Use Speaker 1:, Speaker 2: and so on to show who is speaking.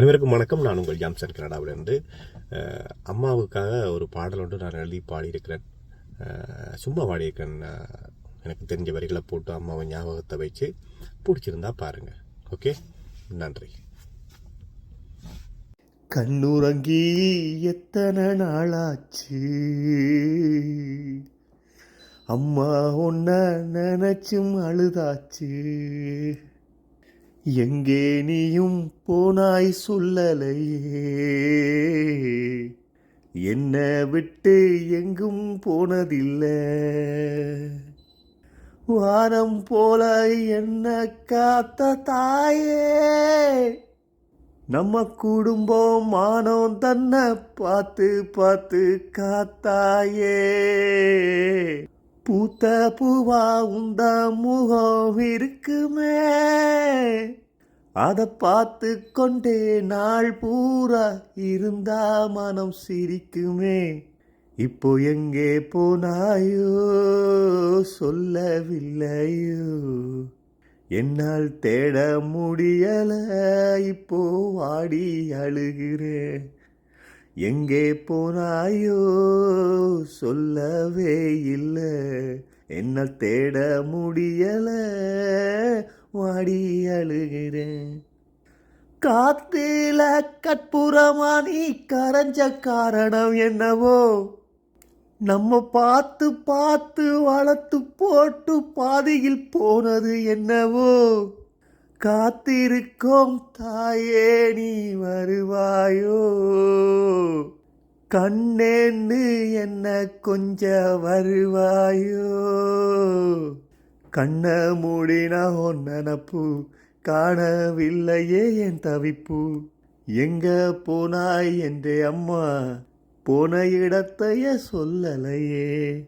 Speaker 1: அனைவருக்கும் வணக்கம். நான் உங்கள் ஜாம்சன் கனடாவிலிருந்து அம்மாவுக்காக ஒரு பாடல் ஒன்று நான் எழுதி பாடியிருக்கிறேன். சும்மா பாடியிருக்கிறேன் எனக்கு தெரிஞ்ச வரிகளை போட்டு அம்மாவை ஞாபகத்தை வச்சு பிடிச்சிருந்தா பாருங்க. ஓகே? நன்றி.
Speaker 2: கண்ணுறங்கி எத்தனை நாளாச்சு? அம்மா ஒன்ன நினைச்சும் அழுதாச்சு. எங்கே நீயும் போனாய் சொல்லலையே? என்ன விட்டு எங்கும் போனதில்லை. வானம் போல என்ன காத்த தாயே? நம்ம குடும்பம் மானம் தன்னை பார்த்து பார்த்து காத்தாயே? பூத்த பூவா உந்த முகம் இருக்குமே. அதை பார்த்து கொண்டே நாள் பூரா இருந்தா மனம் சிரிக்குமே. இப்போ எங்கே போனாயோ சொல்லவில்லையோ. என்னால் தேட முடியல இப்போ வாடி அழுகிறேன். எங்கே போனாயோ சொல்லவே இல்லை. என்னால் தேட முடியலை. வாடி அழுகிறேன். காத்தில கற்பூரமா நீ கரைஞ்ச காரணம் என்னவோ? நம்ம பார்த்து பார்த்து வளர்த்து போட்டு பாதையில் போனது என்னவோ? காத்திருக்கோம் தாயே நீ வருவாயோ? கண்ணேன்னு என்ன கொஞ்ச வருவாயோ? கண்ண மூடினா உன் நினப்பு காணவில்லையே என் தவிப்பு. எங்க போனாய் என்றே அம்மா போன இடத்தைய சொல்லலையே.